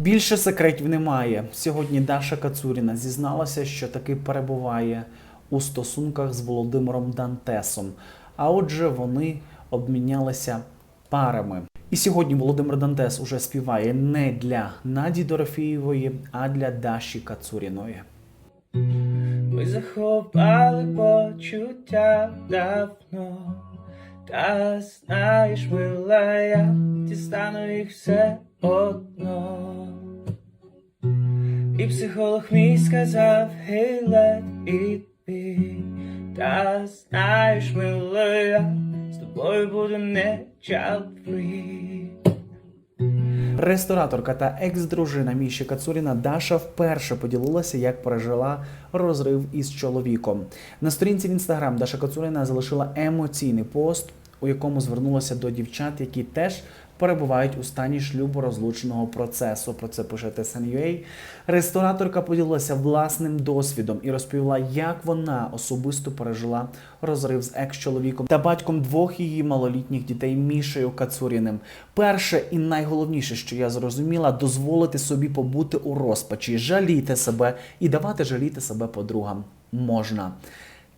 Більше секретів немає. Сьогодні Даша Кацуріна зізналася, що таки перебуває у стосунках з Володимиром Дантесом. А отже, вони обмінялися парами. І сьогодні Володимир Дантес уже співає не для Наді Дорофієвої, а для Даші Кацуріної. Ми заховали почуття давно, та знаєш, мила, я дістану їх все одно. І психолог мій сказав, hey, let it be. Та знаєш, мила, я з тобою буду не free. Рестораторка та екс-дружина Міші Кацуріна Даша вперше поділилася, як пережила розрив із чоловіком. На сторінці в інстаграм Даша Кацуріна залишила емоційний пост, у якому звернулася до дівчат, які теж перебувають у стані шлюборозлученого процесу. Про це пише TSN.ua. Рестораторка поділилася власним досвідом і розповіла, як вона особисто пережила розрив з екс-чоловіком та батьком двох її малолітніх дітей Мішею Кацуріним. Перше і найголовніше, що я зрозуміла, дозволити собі побути у розпачі, жаліти себе і давати жаліти себе подругам можна.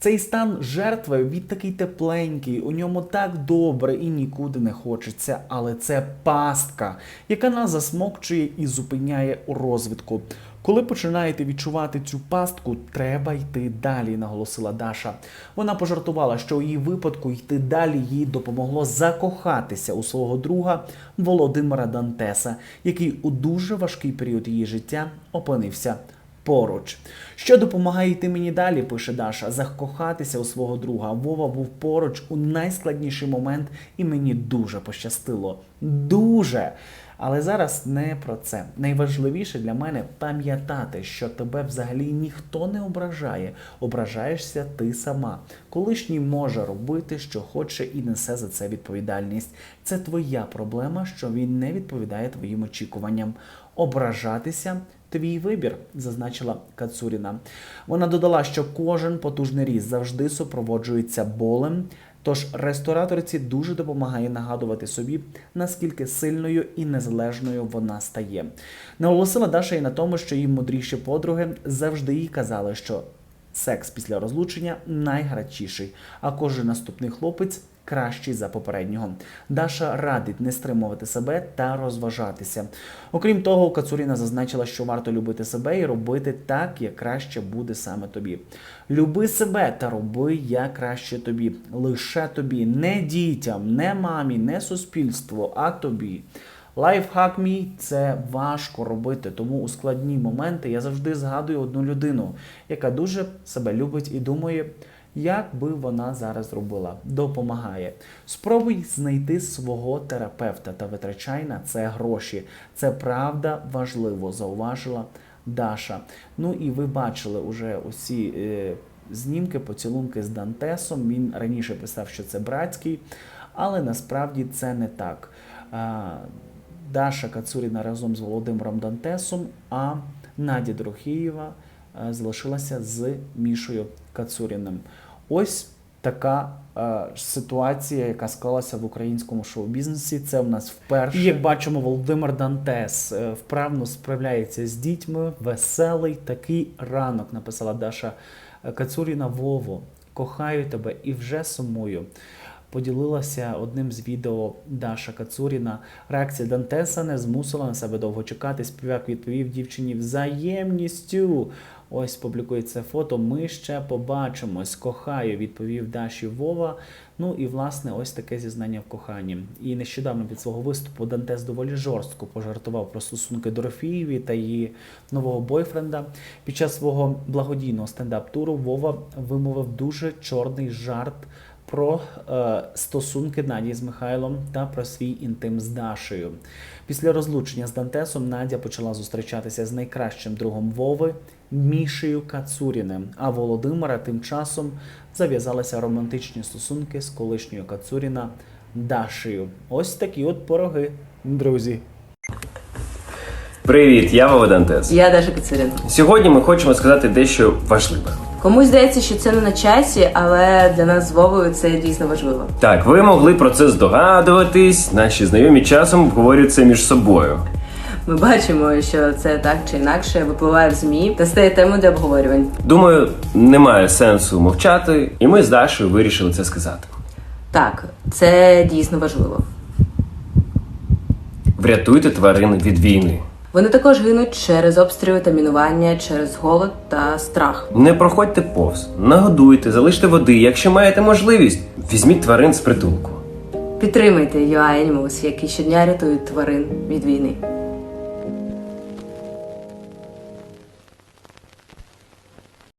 Цей стан жертви він такий тепленький, у ньому так добре і нікуди не хочеться, але це пастка, яка нас засмокчує і зупиняє у розвитку. Коли починаєте відчувати цю пастку, треба йти далі, наголосила Даша. Вона пожартувала, що у її випадку йти далі їй допомогло закохатися у свого друга Володимира Дантеса, який у дуже важкий період її життя опинився поруч. Що допомагає йти мені далі, пише Даша, закохатися у свого друга. Вова був поруч у найскладніший момент, і мені дуже пощастило. Дуже. Але зараз не про це. Найважливіше для мене пам'ятати, що тебе взагалі ніхто не ображає. Ображаєшся ти сама. Колишній може робити, що хоче, і несе за це відповідальність. Це твоя проблема, що він не відповідає твоїм очікуванням. Ображатися Твій вибір, зазначила Кацуріна. Вона додала, що кожен потужний ріст завжди супроводжується болем. Тож рестораторці дуже допомагає нагадувати собі, наскільки сильною і незалежною вона стає. Наголосила Даша і на тому, що її мудріші подруги завжди їй казали, що секс після розлучення найгарячіший, а кожен наступний хлопець кращий за попереднього. Даша радить не стримувати себе та розважатися. Окрім того, Кацуріна зазначила, що варто любити себе і робити так, як краще буде саме тобі. Люби себе та роби як краще тобі. Лише тобі, не дітям, не мамі, не суспільству, а тобі. Лайфхак мій це важко робити, тому у складні моменти я завжди згадую одну людину, яка дуже себе любить і думає, як би вона зараз зробила. Допомагає. Спробуй знайти свого терапевта та витрачай на це гроші. Це правда важливо, зауважила Даша. Ну і ви бачили уже усі. Е, Знімки, поцілунки з Дантесом. Він раніше писав, що це братський, але насправді це не так. Даша Кацуріна разом з Володимиром Дантесом, а Надя Друхієва е, залишилася з Мішою Кацуріним. Ось така е, ситуація, яка склалася в українському шоу-бізнесі. Це в нас вперше. І як бачимо, Володимир Дантес е, вправно справляється з дітьми. Веселий такий ранок, написала Даша Кацуріна Вово. Кохаю тебе і вже сумую поділилася одним з відео Даша Кацуріна. Реакція Дантеса не змусила на себе довго чекати. Співак відповів дівчині взаємністю. Ось публікує це фото. Ми ще побачимось. Кохаю, відповів Даші Вова. Ну і власне ось таке зізнання в коханні. І нещодавно від свого виступу Дантес доволі жорстко пожартував про стосунки Дорофієві та її нового бойфренда. Під час свого благодійного стендап-туру Вова вимовив дуже чорний жарт про е, стосунки Наді з Михайлом та про свій інтим з Дашею. Після розлучення з Дантесом Надя почала зустрічатися з найкращим другом Вови Мішею Кацуріним. А Володимира тим часом зав'язалися романтичні стосунки з колишньою Кацуріна Дашею. Ось такі от пороги, друзі. Привіт, я Вова Дантес. Я Даша Кацуріна. Сьогодні ми хочемо сказати дещо важливе. Комусь здається, що це не на часі, але для нас з Вовою це дійсно важливо. Так, ви могли про це здогадуватись. Наші знайомі часом обговорюють це між собою. Ми бачимо, що це так чи інакше випливає в змі та стає темою для обговорювань. Думаю, немає сенсу мовчати, і ми з Дашою вирішили це сказати. Так, це дійсно важливо. Врятуйте тварин від війни. Вони також гинуть через обстріли та мінування, через голод та страх. Не проходьте повз, нагодуйте, залиште води. Якщо маєте можливість, візьміть тварин з притулку. Підтримайте UA Animals, які щодня рятують тварин від війни.